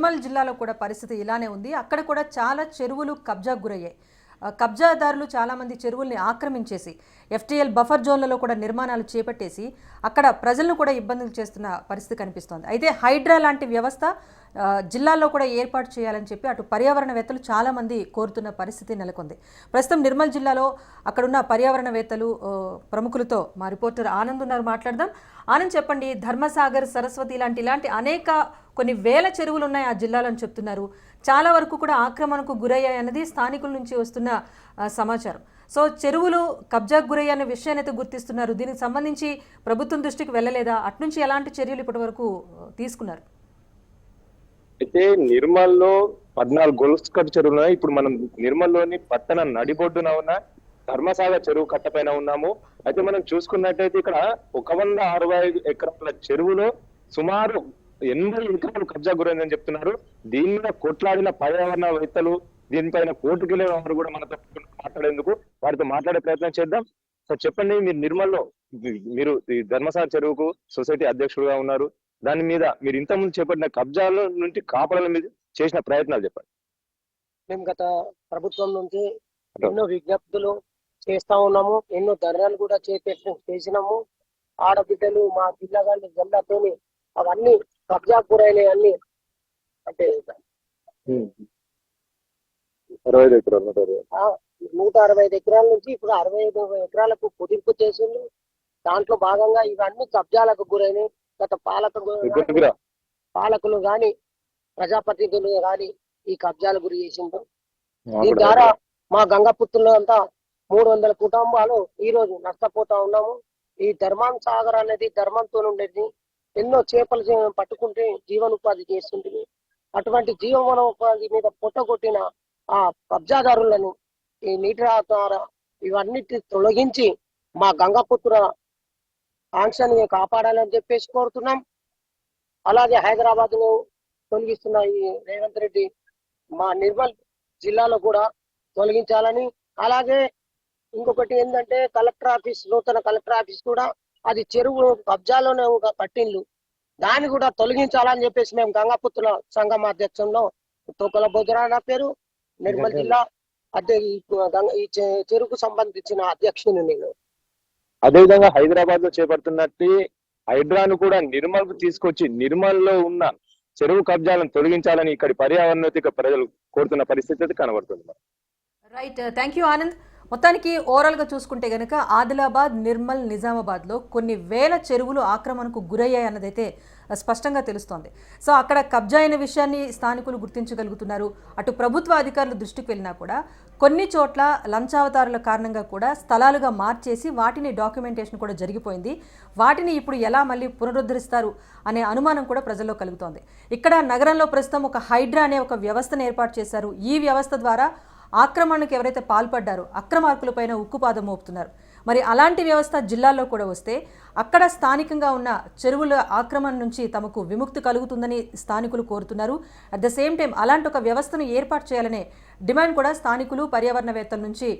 నిర్మల్ జిల్లాలో కూడా పరిస్థితి ఇలానే ఉంది. అక్కడ కూడా చాలా చెరువులు కబ్జాకు గురయ్యాయి. కబ్జాదారులు చాలామంది చెరువుల్ని ఆక్రమించేసి ఎఫ్టీఎల్ బఫర్ జోన్లలో కూడా నిర్మాణాలు చేపట్టేసి అక్కడ ప్రజలను కూడా ఇబ్బందులు చేస్తున్న పరిస్థితి కనిపిస్తోంది. అయితే హైడ్రా లాంటి వ్యవస్థ జిల్లాలో జిల్లాల్లో కూడా ఏర్పాటు చేయాలని చెప్పి అటు పర్యావరణవేత్తలు చాలామంది కోరుతున్న పరిస్థితి నెలకొంది. ప్రస్తుతం నిర్మల్ జిల్లాలో అక్కడున్న పర్యావరణవేత్తలు ప్రముఖులతో మా రిపోర్టర్ ఆనంద్ ఉన్నారు. మాట్లాడదాం. ఆనంద్ చెప్పండి. ధర్మసాగర్ సరస్వతి లాంటి ఇలాంటి అనేక కొన్ని వేల చెరువులు ఉన్నాయి ఆ జిల్లాలో చెప్తున్నారు. చాలా వరకు కూడా ఆక్రమణకు గురయ్యాయన్నది స్థానికుల నుంచి వస్తున్న సమాచారం. సో చెరువులు కబ్జాకు గురయ్యాయన్న విషయాన్ని అయితే గుర్తిస్తున్నారు. దీనికి సంబంధించి ప్రభుత్వం దృష్టికి వెళ్ళలేదా? అట్నుంచి ఎలాంటి చర్యలు ఇప్పటి వరకు తీసుకున్నారు? అయితే నిర్మల్లో పద్నాలుగు గొలుసు కట్టు చెరువులు ఉన్నాయి. ఇప్పుడు మనం నిర్మల్లోని పట్టణ నడిబొడ్డున ఉన్న ధర్మసాగర్ చెరువు కట్ట పైన ఉన్నాము. అయితే మనం చూసుకున్నట్టయితే ఇక్కడ ఒక వంద అరవై ఐదు ఎకరాల చెరువులో సుమారు ఎనభై ఎకరాలు కబ్జా గురైందని చెప్తున్నారు. దీని మీద కొట్లాడిన పర్యావరణవేత్తలు దీనిపైన కోర్టుకు వెళ్ళే వారు కూడా మనతో మాట్లాడేందుకు వారితో మాట్లాడే ప్రయత్నం చేద్దాం. సార్ చెప్పండి మీరు నిర్మల్లో మీరు ఈ ధర్మసాగర్ చెరువుకు సొసైటీ అధ్యక్షుడుగా ఉన్నారు. దాని మీద మీరు ఇంతకుముందు చేపట్టిన కబ్జాల నుండి కాపాడాల మీద చేసిన ప్రయత్నాలు చెప్పండి. మేము గత ప్రభుత్వం నుంచి ఎన్నో విజ్ఞప్తులు చేస్తా ఉన్నాము ఎన్నో ధర్నాలు కూడా చేపట్టి చేసినాము. ఆడబిడ్డలు మా పిల్లగాళ్ళు జెండాతోని అవన్నీ కబ్జా గురైనవి అన్ని అంటే అరవై ఐదు ఎకరాలు నూట అరవై. ఐదు ఎకరాల నుంచి ఇప్పుడు అరవై ఐదు ఎకరాలకు కుదింపు చేసిండు దాంట్లో భాగంగా ఇవన్నీ కబ్జాలకు గురైనవి. గత పాలక పాలకులు గాని ప్రజాప్రతినిధులు గాని ఈ కబ్జాలు గురి చేసిండ్రు. ఆ దీని ద్వారా మా గంగపుత్రులు అంతా మూడు వందల కుటుంబాలు ఈ రోజు నష్టపోతా ఉన్నాము. ఈ ధర్మాన్ సాగర్ అనేది ధర్మంతో ఉండేది ఎన్నో చేపలు పట్టుకుంటే జీవనోపాధి చేస్తుంటుంది. అటువంటి జీవనోపాధి మీద పుట్టగొట్టిన ఆ కబ్జాదారులను ఈ నీటి ద్వారా ఇవన్నిటి తొలగించి మా గంగపుత్ర ఆంక్షని కాపాడాలని చెప్పేసి కోరుతున్నాం. అలాగే హైదరాబాద్లో తొలగిస్తున్న ఈ రేవంత్ రెడ్డి మా నిర్మల్ జిల్లాలో కూడా తొలగించాలని. అలాగే ఇంకొకటి ఏంటంటే కలెక్టర్ ఆఫీస్ నూతన కలెక్టర్ ఆఫీస్ కూడా అది చెరువు కబ్జాలోనే ఒక కట్టిండ్లు దాన్ని కూడా తొలగించాలని చెప్పేసి మేము గంగాపుత్రుల సంఘం అధ్యక్షంలో తోకల బొద్దురా నా పేరు నిర్మల్ జిల్లా అదే ఈ సంబంధించిన అధ్యక్షుని నేను. అదేవిధంగా హైదరాబాద్లో చేపడుతున్నట్టు హైడ్రాను కూడా నిర్మల్కు తీసుకొచ్చి నిర్మల్లో ఉన్న చెరువు కబ్జాలను తొలగించాలని ఇక్కడి పర్యావరణోతిక ప్రజలు కోరుతున్న పరిస్థితి అయితే కనబడుతుంది మరి. రైట్ థ్యాంక్ యూ ఆనంద్ మొత్తానికి ఓవరాల్గా చూసుకుంటే గనక ఆదిలాబాద్ నిర్మల్ నిజామాబాద్లో కొన్ని వేల చెరువులు ఆక్రమణకు గురయ్యాయి అన్నదైతే స్పష్టంగా తెలుస్తోంది. సో అక్కడ కబ్జా అయిన విషయాన్ని స్థానికులు గుర్తించగలుగుతున్నారు. అటు ప్రభుత్వ అధికారులు దృష్టికి వెళ్ళినా కూడా కొన్ని చోట్ల లంచావతారుల కారణంగా కూడా స్థలాలుగా మార్చేసి వాటిని డాక్యుమెంటేషన్ కూడా జరిగిపోయింది. వాటిని ఇప్పుడు ఎలా మళ్ళీ పునరుద్ధరిస్తారు అనే అనుమానం కూడా ప్రజల్లో కలుగుతోంది. ఇక్కడ నగరంలో ప్రస్తుతం ఒక హైడ్రా అనే ఒక వ్యవస్థను ఏర్పాటు చేశారు. ఈ వ్యవస్థ ద్వారా ఆక్రమణకు ఎవరైతే పాల్పడ్డారో అక్రమార్కులపైన ఉక్కుపాదం మోపుతున్నారు. మరి అలాంటి వ్యవస్థ జిల్లాల్లో కూడా వస్తే అక్కడ స్థానికంగా ఉన్న చెరువుల ఆక్రమణ నుంచి తమకు విముక్తి కలుగుతుందని స్థానికులు కోరుతున్నారు. అట్ ద సేమ్ టైం అలాంటి ఒక వ్యవస్థను ఏర్పాటు చేయాలనే డిమాండ్ కూడా స్థానికులు పర్యావరణవేత్తల నుంచి